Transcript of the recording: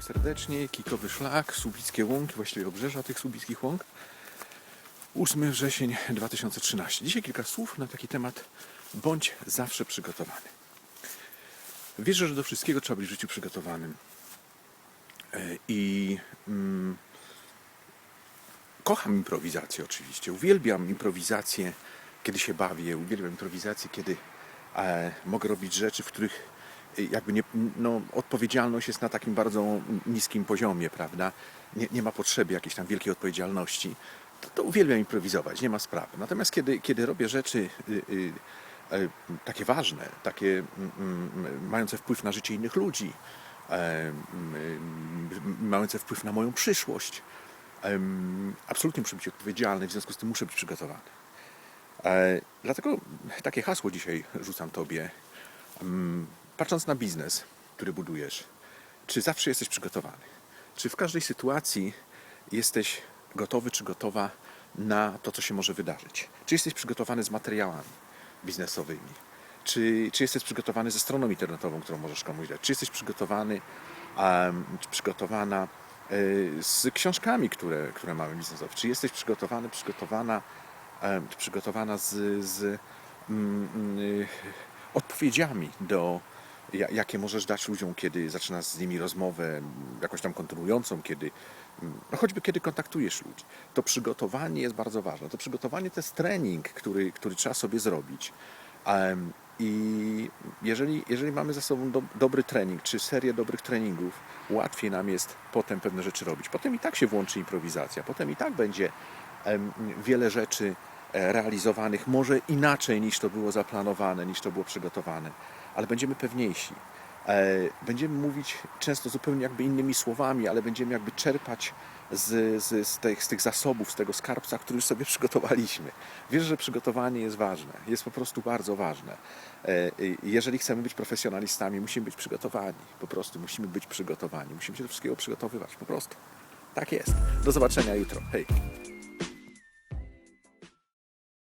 serdecznie. Kikowy Szlak, Słubickie Łąki, właściwie obrzeża tych Słubickich Łąk. 8 wrzesień 2013. Dzisiaj kilka słów na taki temat. Bądź zawsze przygotowany. Wierzę, że do wszystkiego trzeba być w życiu przygotowanym. E, I mm, kocham improwizację oczywiście. Uwielbiam improwizację, kiedy się bawię. Uwielbiam improwizację, kiedy e, mogę robić rzeczy, w których jakby nie, no, odpowiedzialność jest na takim bardzo niskim poziomie, prawda? Nie, nie ma potrzeby jakiejś tam wielkiej odpowiedzialności. To, to uwielbiam improwizować, nie ma sprawy. Natomiast kiedy, kiedy robię rzeczy y, y, e, takie ważne, takie mm, mm, mające wpływ na życie innych ludzi, e, mm, mające wpływ na moją przyszłość, em, absolutnie muszę być odpowiedzialny, w związku z tym muszę być przygotowany. E, Dlatego takie hasło dzisiaj rzucam Tobie. Mm, Patrząc na biznes, który budujesz, czy zawsze jesteś przygotowany? Czy w każdej sytuacji jesteś gotowy czy gotowa na to, co się może wydarzyć? Czy jesteś przygotowany z materiałami biznesowymi? Czy, czy jesteś przygotowany ze stroną internetową, którą możesz komuś dać? Czy jesteś przygotowany, um, przygotowana e, z książkami, które, które mamy biznesowe? Czy jesteś przygotowany, przygotowana, przygotowana z, z mm, odpowiedziami do, jakie możesz dać ludziom, kiedy zaczynasz z nimi rozmowę jakąś tam kontynuującą, kiedy, m, no choćby kiedy kontaktujesz ludzi. To przygotowanie jest bardzo ważne. To przygotowanie to jest trening, który, który trzeba sobie zrobić. I jeżeli, jeżeli mamy za sobą do, dobry trening, czy serię dobrych treningów, łatwiej nam jest potem pewne rzeczy robić. Potem i tak się włączy improwizacja, potem i tak będzie wiele rzeczy realizowanych, może inaczej niż to było zaplanowane, niż to było przygotowane, ale będziemy pewniejsi. E, Będziemy mówić często zupełnie jakby innymi słowami, ale będziemy jakby czerpać z, z, z, tych, z tych zasobów, z tego skarbca, który już sobie przygotowaliśmy. Wierzę, że przygotowanie jest ważne, jest po prostu bardzo ważne. E, Jeżeli chcemy być profesjonalistami, musimy być przygotowani, po prostu musimy być przygotowani, musimy się do wszystkiego przygotowywać, po prostu. Tak jest. Do zobaczenia jutro. Hej.